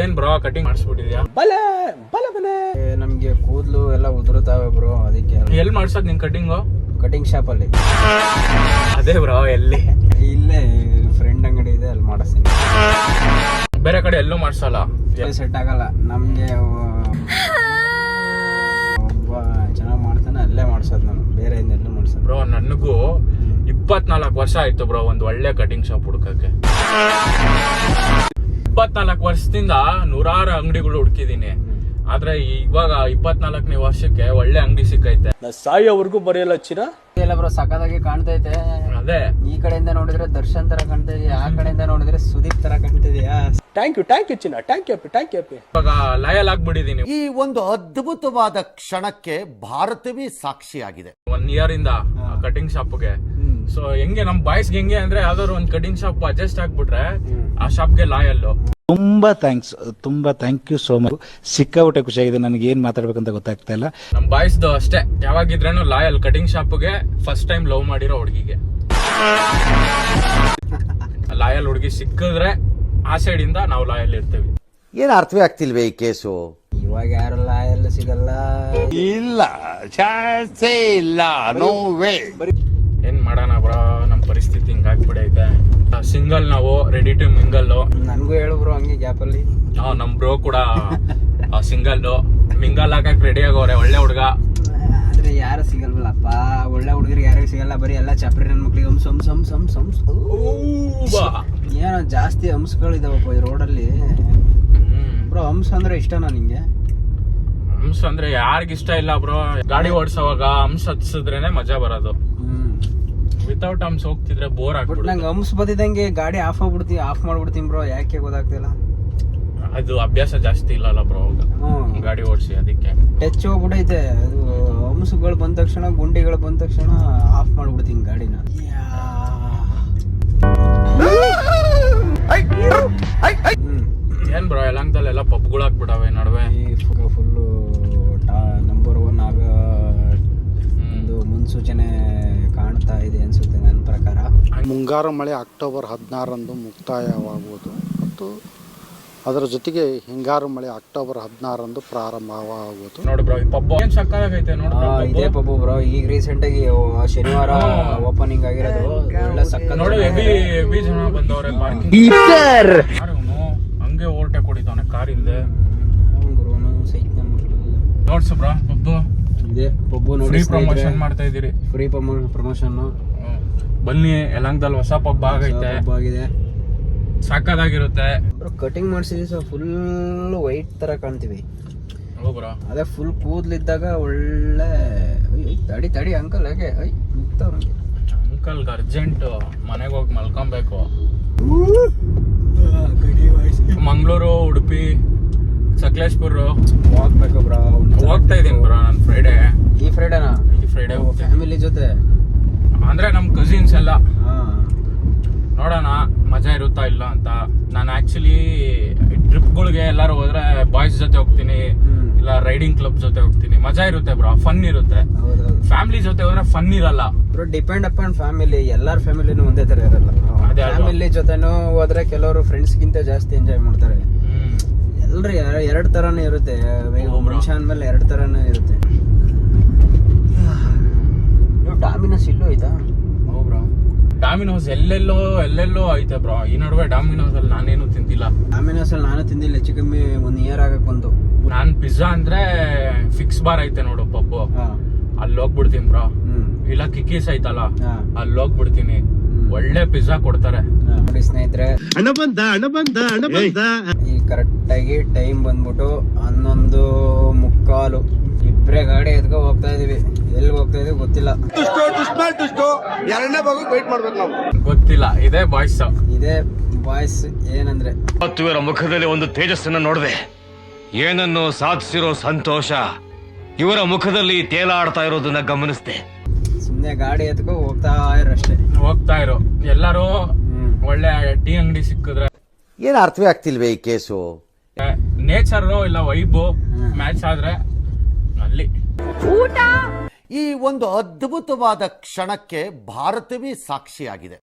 ಏನ್ bro cutting ಮಾಡಿಸ್ಬಿಟ್ಟಿದ್ಯಾ? ಬಲೆ ಬಲೆ ಬಲೆ. ನಮ್ಗೆ ಕೂದಲು ಎಲ್ಲ ಉದುರುತ್ತಾವೆ ಬ್ರೋ ಅದಕ್ಕೆ ಎಲ್ಲಿ ಮಾಡ್ಸೋದ್ ನಿನ್ ಕಟಿಂಗು ಕಟಿಂಗ್ ಶಾಪ್ ಅಲ್ಲಿ. ಅದೇ ಬ್ರೋ ಎಲ್ಲಿ? ಇಲ್ಲೇ ಫ್ರೆಂಡ್ ಅಂಗಡಿ ಇದೆ ಅಲ್ಲಿ ಮಾಡಿಸ್ತೀನಿ. ಬೇರೆ ಕಡೆ ಎಲ್ಲೂ ಮಾಡ್ಸಲ್ಲ? ಸೆಟ್ ಆಗಲ್ಲ. ನಮ್ಗೆ ಒಬ್ಬ ಚೆನ್ನಾಗಿ ಮಾಡ್ತಾನೆ ಅಲ್ಲೇ ಮಾಡ್ಸೋದು ನಾನು. ಬೇರೆ ಎಲ್ಲೂ ಮಾಡ್ಸೋದು ಬ್ರೋ ನನಗೂ ಇಪ್ಪತ್ನಾಲ್ಕು ವರ್ಷ ಆಯ್ತು ಬ್ರೋ ಒಂದು ಒಳ್ಳೆ ಕಟಿಂಗ್ ಶಾಪ್ ಹುಡ್ಕಕ್ಕೆ. ಇಪ್ಪತ್ನಾಲ್ಕು ವರ್ಷದಿಂದ ನೂರಾರು ಅಂಗಡಿಗಳು ಹುಡುಕಿದೀನಿ ಆದ್ರೆ ಇವಾಗ ಇಪ್ಪತ್ನಾಲ್ಕನೇ ವರ್ಷಕ್ಕೆ ಒಳ್ಳೆ ಅಂಗಡಿ ಸಿಕ್ಕೈತೆ. ಸಾಯೋವರೆಗೂ ಬರೆಯಲ್ಲ ಚಿರ ಎಲ್ಲ ಬ್ರೋ ಸಖತ್ತಾಗಿ ಕಾಣ್ತೈತೆ. ಅದೇ. ಈ ಕಡೆಯಿಂದ ನೋಡಿದ್ರೆ ದರ್ಶನ್ ತರ ಕಾಣ್ತಾ ಇದೆಯಾ ಆ ಕಡೆಯಿಂದ ನೋಡಿದ್ರೆ ಸುದೀಪ್ ತರ ಕಾಣ್ತಿದ್ಯಾ ಥ್ಯಾಂಕ್ ಯು ಥ್ಯಾಂಕ್ ಯು ಚಿನ್ನ. ಥ್ಯಾಂಕ್ ಯು ಥ್ಯಾಂಕ್ ಯು ಇವಾಗ ಲಯಲ್ ಆಗ್ಬಿಟ್ಟಿದೀನಿ ಈ ಒಂದು ಅದ್ಭುತವಾದ ಕ್ಷಣಕ್ಕೆ ಭಾರತವೇ ಸಾಕ್ಷಿಯಾಗಿದೆ. ಒನ್ ಇಯರ್ ಇಂದ ಕಟಿಂಗ್ ಶಾಪ್ಗೆ ಸೊ ಹೆಂಗೆ ನಮ್ ಬಾಯ್ಸ್ಗೆ ಹೆಂಗೆ ಅಂದ್ರೆ ಯಾವ್ದಾದ್ರು ಒಂದ್ ಕಟಿಂಗ್ ಶಾಪ್ ಅಡ್ಜಸ್ಟ್ ಆಗ್ಬಿಟ್ರೆ ಆ ಶಾಪ್ಗೆ ಲಾಯಲ್ ತುಂಬಾ ಥ್ಯಾಂಕ್ಸ್ ತುಂಬಾ ಥ್ಯಾಂಕ್ ಯು ಸೋ ಮಚ್ ಸಿಕ್ಕಾಬಿಟ್ಟೆ ಖುಷಿಯಾಗಿದೆ. ನನಗೆ ಏನ್ ಮಾತಾಡ್ಬೇಕಂತ ಗೊತ್ತಾಗ್ತಾ ಇಲ್ಲ. ನಮ್ ಬಾಯ್ಸ್ದು ಅಷ್ಟೇ. ಯಾವಾಗಿದ್ರೂ ಲಾಯಲ್ ಕಟಿಂಗ್ ಶಾಪ್ಗೆ ಫಸ್ಟ್ ಟೈಮ್ ಲವ್ ಮಾಡಿರೋ ಹುಡುಗಿಗೆ. ಲಾಯಲ್ ಹುಡುಗಿ ಸಿಕ್ಕಿದ್ರೆ ಆ ಸೈಡ್ ಇಂದ ನಾವು ಲಾಯಲ್ ಇರ್ತೀವಿ. ಏನು ಅರ್ಥವೇ ಆಗ್ತಿಲ್ವೇ ಈ ಕೇಸು? ಇವಾಗ ಯಾರಲ್ಲ ಲಾಯಲ್ ಸಿಗಲ್ಲ. ಇಲ್ಲ ಚಾನ್ಸೇ ಇಲ್ಲ ನೋ ವೇ ಏನ್ ಮಾಡೋಣ ಬ್ರೋ? ನಮ್ ಪರಿಸ್ಥಿತಿ ಹಿಂಗಾಗ್ಬಿಡೈತೆ ಸಿಂಗಲ್ ನಾವು ರೆಡಿ ಟು ಮಿಂಗಲ್ ನನ್ಗೂ ಹೇಳು ಬ್ರೋ ಹಂಗೆ ಗ್ಯಾಪ್ ಅಲ್ಲಿ. ನಮ್ ಬ್ರೋ ಕೂಡ ಸಿಂಗಲ್ ಮಿಂಗಲ್ ಹಾಕಕ್ ರೆಡಿ ಆಗೋರೆ ಒಳ್ಳೆ ಹುಡುಗ. ಆದ್ರೆ ಯಾರು ಸಿಗಲ್ವಲ್ಲಪ್ಪ ಒಳ್ಳೆ ಹುಡುಗರಿಗೆ ಯಾರಿಗೂ ಸಿಗಲ್ಲ ಬರೀ ಎಲ್ಲ ಚಾಪ್ರಿ ನನ್ನ ಮಕ್ಳಿಗೆ ಹಂಸ ಹಂಸ ಹಂಸ ಹಂಸ ಹಂಸ. ಏನೋ ಜಾಸ್ತಿ ಹಂಸಗಳಿದಾವಪ್ಪ ಈ ರೋಡಲ್ಲಿ ಬ್ರೋ ಹಂಸ ಅಂದ್ರೆ ಇಷ್ಟನಾ ನಿಂಗೆ? ಹಂಸ ಅಂದ್ರೆ ಯಾರಿಗಿಷ್ಟ ಇಲ್ಲ ಬ್ರೋ. ಗಾಡಿ ಓಡಿಸೋವಾಗ ಹಂಸ ಹತ್ಸಿದ್ರೇನೆ ಮಜಾ ಬರೋದು. ವಿತೌಟ್ ಹಮ್ಸ್ ಹೋಗ್ತಿದ್ರೆ ಬೋರ್ ಬಟ್ ಆಗ್ಬಿಡುತ್ತೆ. ನಂಗೆ ಹಂಸ ಬದಿದಂಗೆ ಗಾಡಿ ಆಫ್ ಆಗ್ಬಿಡ್ತೀನಿ ಆಫ್ ಮಾಡ್ಬಿಡ್ತೀನಿ ಬ್ರೋ ಯಾಕೆ ಗೊತ್ತಾಗ್ತಿಲ್ಲ. ಅದು ಅಭ್ಯಾಸ ಜಾಸ್ತಿ ಇಲ್ಲಲ್ಲ ಬ್ರೋ ಹ್ಮ್. ಗಾಡಿ ಓಡಿಸಿ ಅದಕ್ಕೆ. ಟಚ್ ಹೋಗ್ಬಿಟ್ಟೈತೆ ಅದು ಹಂಸಗಳು ಬಂದ ತಕ್ಷಣ ಗುಂಡಿಗಳು ಬಂದ ತಕ್ಷಣ ಆಫ್ ಮಾಡ್ಬಿಡ್ತೀನಿ ಗಾಡಿನ. ಮುಂಗಾರು ಮಳೆ ಅಕ್ಟೋಬರ್ ಹದಿನಾರರಂದು ಮುಕ್ತಾಯವಾಗುವುದು. ಮತ್ತು ಅದರ ಜೊತೆಗೆ ಹಿಂಗಾರು ಮಳೆ ಅಕ್ಟೋಬರ್ ಹದಿನಾರರಂದು ಪ್ರಾರಂಭವಾಗುವುದು. ನೋಡಿ ಬ್ರೋ ಈ ಪಬ್ ಏನ್ ನೋಡು ಆ, ಇದೇ ಪಬ್ಬು ಬ್ರೋ. ಈಗ ರೀಸೆಂಟ್ ಆಗಿ ಓ- ಶನಿವಾರ ಓಪನಿಂಗ್ ಆಗಿರೋದು. ಒಳ್ಳೆ ಸಕ್ಕ ನೋಡು ಹೆವಿ ಹೆವಿ ಜನ ಬಂದವ್ರೆ ಪಾರ್ಕಿಂಗ್ ಹಂಗೆ ಓವರ್ಟೇಕ್ ಹೊಡಿತಾವನೆ ಕಾರಿಂದ. ನೋಡ್ಸು ಬ್ರೋ ಪಬ್ಬು. ಇದೆ ಪಬ್ಬು ಫ್ರೀ ನೋಡಿ ಪ್ರಮೋಷನ್ ಮಾಡ್ತಾ ಇದೀರಿ ಫ್ರೀ ಪ್ರಮೋಷನ್ ಹ್ಮ್. ಬನ್ನಿ ಯಲಂಕದಲ್ಲಿ ಹೊಸ ಪಬ್ ಆಗೈತೆ. ಆಗಿದೆ. ಸಾಕಾಗಿರುತ್ತೆ ಕಟಿಂಗ್ ಮಾಡಿಸಿದ್ವಿ ಸೊ ಫುಲ್ ವೈಟ್ ತರ ಕಾಣ್ತೀವಿ. ಅದೇ ಫುಲ್ ಕೂದ್ಲಿದ್ದಾಗ ಒಳ್ಳೆ ತಡಿ ತಡಿ ಅಂಕಲ್ ಹಾಗೆ? ಅಂಕಲ್ ಅರ್ಜೆಂಟ್ ಮನೆಗೆ ಹೋಗಿ ಮಲ್ಕೊಬೇಕು. ಮಂಗಳೂರು ಉಡುಪಿ ಸಕಲೇಶ್ಪುರ. ಹೋಗ್ಬೇಕು ಬ್ರೋ ಹೋಗ್ತಾ ಇದೀನಿ ಬ್ರಾ ನಾನು ಫ್ರೈಡೇ ಈ ಫ್ರೈಡೇನಾ ಈ ಫ್ರೈಡೇ ಫ್ಯಾಮಿಲಿ ಜೊತೆ? ಹಾ. ನೋಡೋಣ ಮಜಾ ಇರುತ್ತಾ ಇಲ್ಲ ಅಂತ. ನಾನು ಆಕ್ಚುಲಿ ಟ್ರಿಪ್ಗಳಿಗೆ ಎಲ್ಲರೂ ಹೋದ್ರೆ ಬಾಯ್ಸ್ ಜೊತೆ ಹೋಗ್ತೀನಿ. ಇಲ್ಲ ರೈಡಿಂಗ್ ಕ್ಲಬ್ ಜೊತೆ ಹೋಗ್ತೀನಿ. ಮಜಾ ಇರುತ್ತೆ ಬ್ರೋ ಫನ್ ಇರುತ್ತೆ. ಫ್ಯಾಮಿಲಿ ಜೊತೆ ಹೋದ್ರೆ ಫನ್ ಇರಲ್ಲ. ಬ್ರೋ ಡಿಪೆಂಡ್ ಅಪಾನ್ ಫ್ಯಾಮಿಲಿ ಎಲ್ಲರ ಫ್ಯಾಮಿಲಿನೂ ಒಂದೇ ತರ ಇರಲ್ಲ. ಫ್ಯಾಮಿಲಿ ಜೊತೆನೂ ಹೋದ್ರೆ ಕೆಲವರು ಫ್ರೆಂಡ್ಸ್ ಗಿಂತ ಜಾಸ್ತಿ ಎಂಜಾಯ್ ಮಾಡ್ತಾರೆ. ಎಲ್ಲರೂ ಎರಡು ಥರನೂ ಇರುತ್ತೆ. ಮನುಷ್ಯ ಅಂದಮೇಲೆ ಎರಡು ತರಾನೇ ಇರುತ್ತೆ ನೀವು ಡಾಮಿನೋಸ್ ಇಲ್ಲೂ ಆಯ್ತಾ ಬ್ರೋ ಡಾಮಿನೋಸ್ ಎಲ್ಲೆಲ್ಲೋ ಎಲ್ಲೆಲ್ಲೋ ಐತೆ ಬ್ರೋ ಈ ನಡುವೆ ಡಾಮಿನೋಸ್ ಅಲ್ಲಿ ನಾನೇನು ತಿಂತಿಲ್ಲ ಡಾಮಿನೋಸ್ ಅಲ್ಲಿ ನಾನು ತಿಂದಿಲ್ಲ ಹೆಚ್ಚು ಕಮ್ಮಿ ಒಂದ್ ಇಯರ್ ಆಗಕ್ ಬಂತು. ನಾನ್ ಪಿಜ್ಜಾ ಅಂದ್ರೆ ಫಿಕ್ಸ್ ಬಾರ್ ಐತೆ ನೋಡು ಪಪ್ಪು. ಅಲ್ಲಿ ಹೋಗ್ಬಿಡ್ತೀನಿ ಬ್ರೋ ಹ್ಮ್. ಇಲ್ಲ ಕಿಕ್ಕೀಸ್ ಐತಲ್ಲ ಅಲ್ಲಿ ಹೋಗ್ಬಿಡ್ತೀನಿ. ಒಳ್ಳೆ ಪಿಜ್ಜಾ ಕೊಡ್ತಾರೆ. ನೋಡಿ ಸ್ನೇಹಿತರೆ. ಈ ಕರೆಕ್ಟ್ ಆಗಿ ಟೈಮ್ ಬಂದ್ಬಿಟ್ಟು ಹನ್ನೊಂದು ಮುಕ್ಕಾಲು ಇಬ್ರೇ ಗಾಡಿ ಎತ್ಕೊ ಹೋಗ್ತಾ ಇದೀವಿ ಎಲ್ಲಿ ಹೋಗ್ತಾ ಇದೆ ಗೊತ್ತಿಲ್ಲ. ಗೊತ್ತಿಲ್ಲ ಇದೇ ಬಾಯ್ಸ್ ಇದೇ ಬಾಯ್ಸ್ ಏನಂದ್ರೆ? ಮತ್ತು ಇವರ ಮುಖದಲ್ಲಿ ಒಂದು ತೇಜಸ್ಸನ್ನು ನೋಡಿದೆ. ಏನನ್ನು ಸಾಧಿಸಿರೋ ಸಂತೋಷ. ಇವರ ಮುಖದಲ್ಲಿ ತೇಲಾಡ್ತಾ ಇರೋದನ್ನ ಗಮನಿಸಿದೆ. ಸುಮ್ನೆ ಗಾಡಿ ಎತ್ಕೊ ಹೋಗ್ತಾ ಇರಷ್ಟೇ. ಹೋಗ್ತಾ ಇರೋ. ಎಲ್ಲರೂ ಒಳ್ಳೆ ಟೀ ಅಂಗಡಿ ಸಿಕ್ಕಿದ್ರೆ. ಏನು ಅರ್ಥವೇ ಆಗ್ತಿಲ್ವೇ ಈ ಕೇಸು? ನೇಚರ್ ಇಲ್ಲ ವೈಬು ಮ್ಯಾಚ್ ಆದ್ರೆ ಅಲ್ಲಿ. ಈ ಒಂದು ಅದ್ಭುತವಾದ ಕ್ಷಣಕ್ಕೆ ಭಾರತವೇ ಸಾಕ್ಷಿಯಾಗಿದೆ.